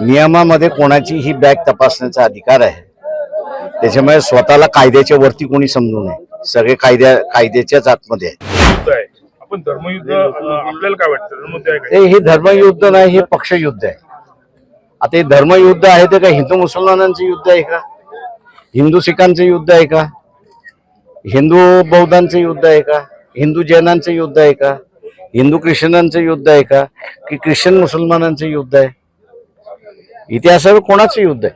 नियमामध्ये कोणाची ही बॅग तपासण्याचा अधिकार आहे? त्याच्यामुळे स्वतःला कायद्याच्या वरती कोणी समजू नये. सगळे कायद्या कायद्याच्याच आतमध्ये आहे. आपण धर्मयुद्ध आपल्याला काय वाटतं? हे धर्मयुद्ध नाही हे पक्षयुद्ध आहे. आता हे धर्मयुद्ध आहे ते का हिंदू मुसलमानांचं युद्ध आहे का? हिंदू सिखांचं युद्ध आहे का? हिंदू बौद्धांचं युद्ध आहे का? हिंदू जैनांचं युद्ध आहे का? हिंदू ख्रिश्चनांचं युद्ध आहे का? की ख्रिश्चन मुसलमानांचं युद्ध आहे? इतिहासावर कोणाचं युद्ध आहे?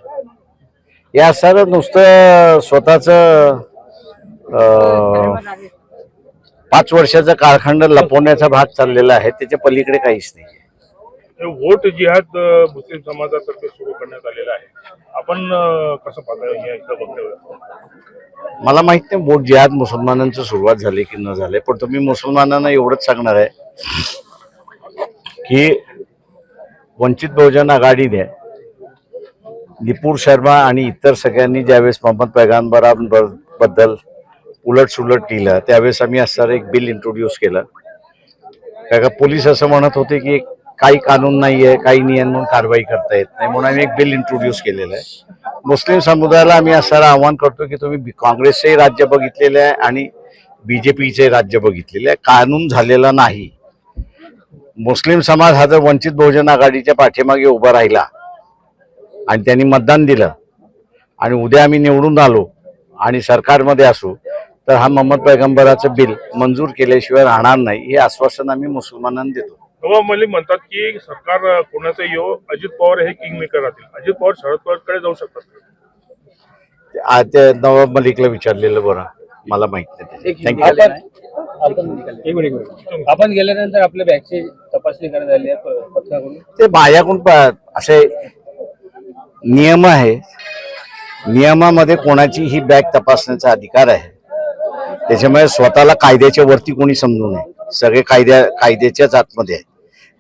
या सारं नुसतं स्वतःच पाच वर्षाचा काळखंड लपवण्याचा भाग चाललेला आहे त्याच्या पलीकडे काहीच नाही वोट जिहाद मुस्लिम समाजातर्फे सुरू करण्यात आलेला आहे. आपण कसं पाहता मला माहीत नाही बोट जिहाद मुसलमानांचं सुरुवात झाली की न झाली पण तुम्ही मुसलमानांना एवढंच सांगणार आहे की वंचित बहुजन आघाडीने निपूर शर्मा आणि इतर सगळ्यांनी ज्यावेळेस मोहम्मद पैगांबराबद्दल उलट सुलट लिहिलं त्यावेळेस आम्ही असणारं एक बिल इंट्रोड्यूस केलं. काय का पोलीस असं म्हणत होते की काही कानून नाही आहे काही नियम म्हणून कारवाई करता येत नाही म्हणून आम्ही एक बिल इंट्रोड्यूस केलेलं आहे. मुस्लिम समुदायाला आम्ही असं आव्हान करतो की तुम्ही बी- काँग्रेसचेही राज्य बघितलेले आहे आणि बी जे पीचे राज्य बघितलेले आहे. कानून झालेला नाही. मुस्लिम समाज हा जर वंचित बहुजन आघाडीच्या पाठीमागे उभा राहिला आणि त्यांनी मतदान दिलं. आणि उद्या आम्ही निवडून आलो आणि सरकारमध्ये असू तर हा मोहम्मद पैगंबराचं बिल मंजूर केल्याशिवाय राहणार नाही हे आश्वासन आम्ही मुसलमानांना देतो. नवाब मलिक म्हणतात की सरकार कोणाचं येऊ अजित पवार हे किंग मेकर राहतील. अजित पवार शरद पवारकडे जाऊ शकतात ते नवाब मलिकला विचारलेलं बरं. मला माहीत नाही थँक्यू आपण गेल्यानंतर आपल्या बॅगची तपासणी करण्यात आली ते माझ्याकडून असे नियम आहे. नियमामध्ये कोणाची ही बॅग तपासण्याचा अधिकार आहे. त्याच्यामुळे स्वतःला कायद्याच्या वरती कोणी समजू नये. सगळे कायद्या कायद्याच्याच आतमध्ये आहे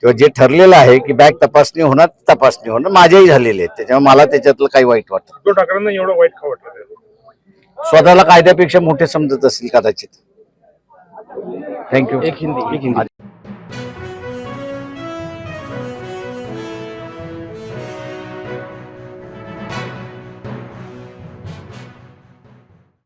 किंवा जे ठरलेलं आहे की बॅग तपासणी होणार तपासणी होणार माझ्याही झालेले आहेत. त्याच्यामुळे मला त्याच्यातलं काही वाईट वाटत उद्धव ठाकरेंना एवढं वाईट का वाटलं ते? स्वतःला कायद्यापेक्षा मोठे समजत असतील कदाचित. थँक्यू एक हिंदी एक हिंदी.